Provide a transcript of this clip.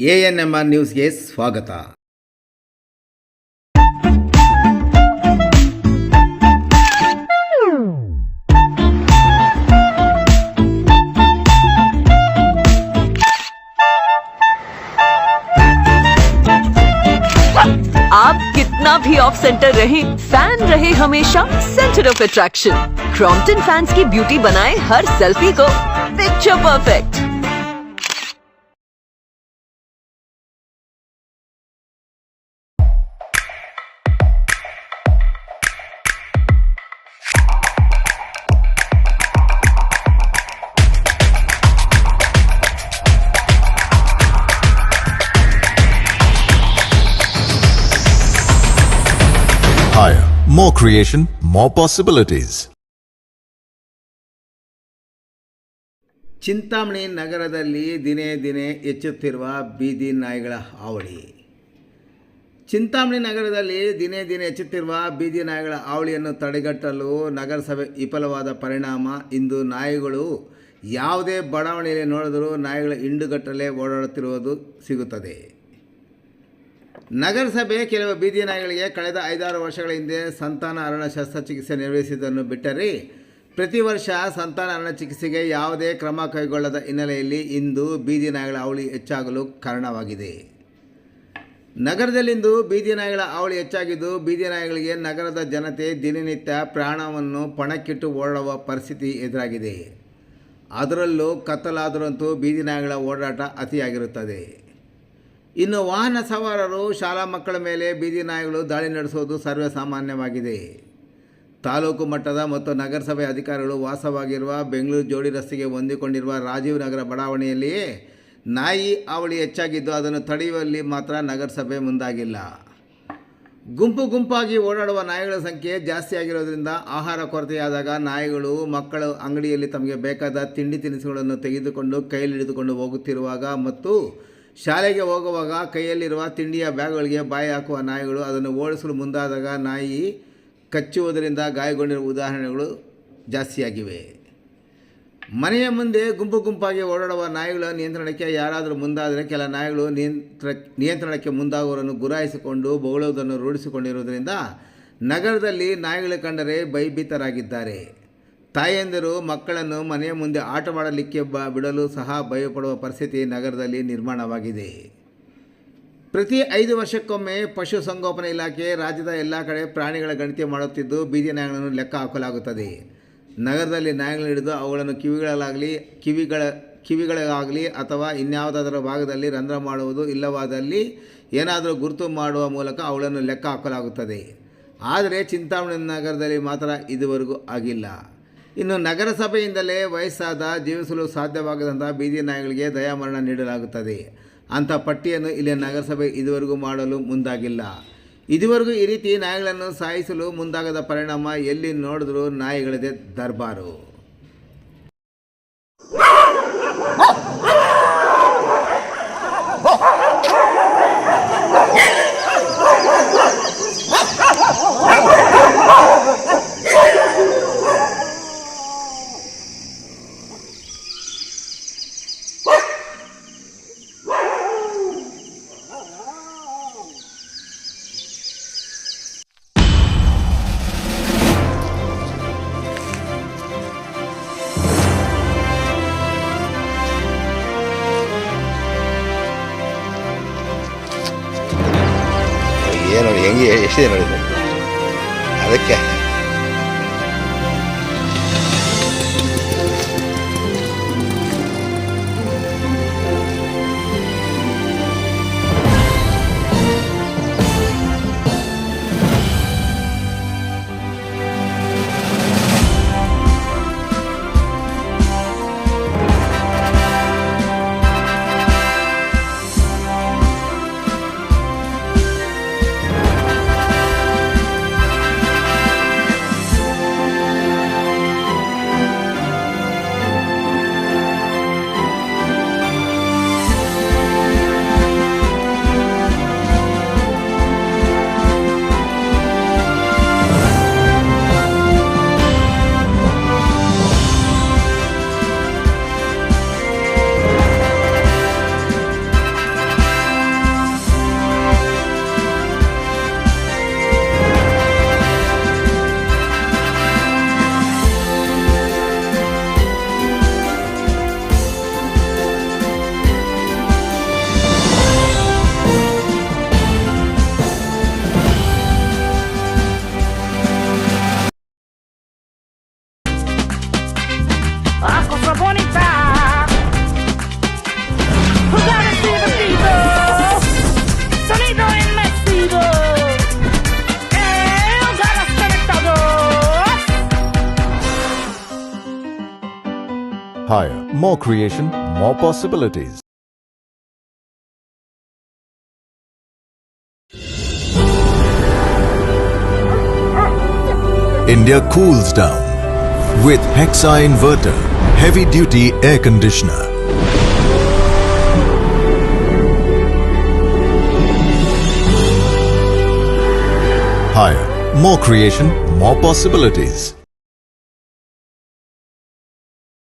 A N M R ನ್ಯೂಸ್ಗೆ ಸ್ವಾಗತ आप कितना भी ऑफ सेंटर रहे फैन रहे हमेशा centre of attraction Crompton fans की ब्यूटी बनाए हर सेल्फी को picture perfect Higher, more creation, more possibilities. Chintamani ನಗರದಲ್ಲಿ ದಿನೇ ದಿನೇ ಹೆಚ್ಚುತ್ತಿರುವ ಬೀದಿ ನಾಯಿಗಳ ಹಾವಳಿ. ಚಿಂತಾಮಣಿ ನಗರದಲ್ಲಿ ದಿನೇ ದಿನೇ ಹೆಚ್ಚುತ್ತಿರುವ ಬೀದಿ ನಾಯಿಗಳ ಹಾವಳಿಯನ್ನು ತಡೆಗಟ್ಟಲು ನಗರಸಭೆ ವಿಫಲವಾದ ಪರಿಣಾಮ. ಇಂದು ನಾಯಿಗಳು ಯಾವುದೇ ಬಡಾವಣೆಯಲ್ಲಿ ನೋಡಿದರೂ ನಾಯಿಗಳ ಹಿಂಡುಗಟ್ಟಲೆ ಓಡಾಡುತ್ತಿರುವುದು ಸಿಗುತ್ತದೆ. ನಗರಸಭೆ ಕೆಲವು ಬೀದಿ ನಾಯಿಗಳಿಗೆ ಕಳೆದ ಐದಾರು ವರ್ಷಗಳ ಹಿಂದೆ ಸಂತಾನ ಅರಣ್ಯ ಶಸ್ತ್ರಚಿಕಿತ್ಸೆ ನಿರ್ವಹಿಸಿದ್ದನ್ನು ಬಿಟ್ಟರೆ ಪ್ರತಿ ವರ್ಷ ಸಂತಾನ ಅರಣ್ಯ ಚಿಕಿತ್ಸೆಗೆ ಯಾವುದೇ ಕ್ರಮ ಕೈಗೊಳ್ಳದ ಹಿನ್ನೆಲೆಯಲ್ಲಿ ಇಂದು ಬೀದಿ ನಾಯಿಗಳ ಅವಳಿ ಹೆಚ್ಚಾಗಲು ಕಾರಣವಾಗಿದೆ. ನಗರದಲ್ಲಿಂದು ಬೀದಿ ನಾಯಿಗಳ ಅವಳಿ ಹೆಚ್ಚಾಗಿದ್ದು ಬೀದಿ ನಾಯಿಗಳಿಗೆ ನಗರದ ಜನತೆ ದಿನನಿತ್ಯ ಪ್ರಾಣವನ್ನು ಪಣಕ್ಕಿಟ್ಟು ಓಡಾಡುವ ಪರಿಸ್ಥಿತಿ ಎದುರಾಗಿದೆ. ಅದರಲ್ಲೂ ಕತ್ತಲಾದರಂತೂ ಬೀದಿ ನಾಯಿಗಳ ಓಡಾಟ ಅತಿಯಾಗಿರುತ್ತದೆ. ಇನ್ನು ವಾಹನ ಸವಾರರು, ಶಾಲಾ ಮಕ್ಕಳ ಮೇಲೆ ಬೀದಿ ನಾಯಿಗಳು ದಾಳಿ ನಡೆಸುವುದು ಸರ್ವೇಸಾಮಾನ್ಯವಾಗಿದೆ. ತಾಲೂಕು ಮಟ್ಟದ ಮತ್ತು ನಗರಸಭೆ ಅಧಿಕಾರಿಗಳು ವಾಸವಾಗಿರುವ ಬೆಂಗಳೂರು ಜೋಡಿ ರಸ್ತೆಗೆ ಹೊಂದಿಕೊಂಡಿರುವ ರಾಜೀವ್ ನಗರ ಬಡಾವಣೆಯಲ್ಲಿಯೇ ನಾಯಿ ಅವಳಿ ಹೆಚ್ಚಾಗಿದ್ದು ಅದನ್ನು ತಡೆಯುವಲ್ಲಿ ಮಾತ್ರ ನಗರಸಭೆ ಮುಂದಾಗಿಲ್ಲ. ಗುಂಪು ಗುಂಪಾಗಿ ಓಡಾಡುವ ನಾಯಿಗಳ ಸಂಖ್ಯೆ ಜಾಸ್ತಿ ಆಗಿರೋದ್ರಿಂದ ಆಹಾರ ಕೊರತೆಯಾದಾಗ ನಾಯಿಗಳು, ಮಕ್ಕಳು ಅಂಗಡಿಯಲ್ಲಿ ತಮಗೆ ಬೇಕಾದ ತಿಂಡಿ ತಿನಿಸುಗಳನ್ನು ತೆಗೆದುಕೊಂಡು ಕೈಯಲ್ಲಿ ಹಿಡಿದುಕೊಂಡು ಹೋಗುತ್ತಿರುವಾಗ ಮತ್ತು ಶಾಲೆಗೆ ಹೋಗುವಾಗ ಕೈಯಲ್ಲಿರುವ ತಿಂಡಿಯ ಬ್ಯಾಗ್ಗಳಿಗೆ ಬಾಯಿ ಹಾಕುವ ನಾಯಿಗಳು ಅದನ್ನು ಓಡಿಸಲು ಮುಂದಾದಾಗ ನಾಯಿ ಕಚ್ಚುವುದರಿಂದ ಗಾಯಗೊಂಡಿರುವ ಉದಾಹರಣೆಗಳು ಜಾಸ್ತಿಯಾಗಿವೆ. ಮನೆಯ ಮುಂದೆ ಗುಂಪು ಗುಂಪಾಗಿ ಓಡಾಡುವ ನಾಯಿಗಳ ನಿಯಂತ್ರಣಕ್ಕೆ ಯಾರಾದರೂ ಮುಂದಾದರೆ ಕೆಲ ನಾಯಿಗಳು ನಿಯಂತ್ರ, ನಿಯಂತ್ರಣಕ್ಕೆ ಮುಂದಾಗುವವರನ್ನು ಗುರಾಯಿಸಿಕೊಂಡು ಬೌಳುವುದನ್ನು ರೂಢಿಸಿಕೊಂಡಿರುವುದರಿಂದ ನಗರದಲ್ಲಿ ನಾಯಿಗಳು ಕಂಡರೆ ಭಯಭೀತರಾಗಿದ್ದಾರೆ. ತಾಯಂದಿರು, ಮಕ್ಕಳನ್ನು ಮನೆಯ ಮುಂದೆ ಆಟವಾಡಲಿಕ್ಕೆ ಬ, ಬಿಡಲು ಸಹ ಭಯಪಡುವ ಪರಿಸ್ಥಿತಿ ನಗರದಲ್ಲಿ ನಿರ್ಮಾಣವಾಗಿದೆ. ಪ್ರತಿ ಐದು ವರ್ಷಕ್ಕೊಮ್ಮೆ ಪಶುಸಂಗೋಪನೆ ಇಲಾಖೆ ರಾಜ್ಯದ ಎಲ್ಲ ಕಡೆ ಪ್ರಾಣಿಗಳ ಗಣತಿ ಮಾಡುತ್ತಿದ್ದು, ಬೀದಿ ನಾಯಿಗಳನ್ನು ಲೆಕ್ಕ ಹಾಕಲಾಗುತ್ತದೆ. ನಗರದಲ್ಲಿ ನಾಯಿಗಳನ್ನು ಹಿಡಿದು ಅವುಗಳನ್ನು ಕಿವಿಗಳಲ್ಲಾಗಲಿ, ಕಿವಿಗಳ ಕಿವಿಗಳಿಗಾಗಲಿ ಅಥವಾ ಇನ್ಯಾವುದಾದರ ಭಾಗದಲ್ಲಿ ರಂಧ್ರ ಮಾಡುವುದು ಇಲ್ಲವಾದಲ್ಲಿ ಏನಾದರೂ ಗುರುತು ಮಾಡುವ ಮೂಲಕ ಅವುಗಳನ್ನು ಲೆಕ್ಕ ಹಾಕಲಾಗುತ್ತದೆ. ಆದರೆ ಚಿಂತಾಮಣಿ ನಗರದಲ್ಲಿ ಮಾತ್ರ ಇದುವರೆಗೂ ಆಗಿಲ್ಲ. ಇನ್ನು ನಗರಸಭೆಯಿಂದಲೇ ವಯಸ್ಸಾದ ಜೀವಿಸಲು ಸಾಧ್ಯವಾಗದಂಥ ಬೀದಿ ನಾಯಿಗಳಿಗೆ ದಯಾಮರಣ ನೀಡಲಾಗುತ್ತದೆ. ಅಂಥ ಪಟ್ಟಿಯನ್ನು ಇಲ್ಲಿ ನಗರಸಭೆ ಇದುವರೆಗೂ ಮಾಡಲು ಮುಂದಾಗಿಲ್ಲ. ಇದುವರೆಗೂ ಈ ರೀತಿ ನಾಯಿಗಳನ್ನು ಸಾಯಿಸಲು ಮುಂದಾಗದ ಪರಿಣಾಮ ಎಲ್ಲಿ ನೋಡಿದ್ರೂ ನಾಯಿಗಳದೇ ದರ್ಬಾರು. ಹೆಂಗೆ ಎಷ್ಟಿದೆ ನೋಡಿದೆ ಅದಕ್ಕೆ. Higher, more creation, more possibilities. India cools down with Hexa Inverter, heavy duty air conditioner. Higher, more creation, more possibilities.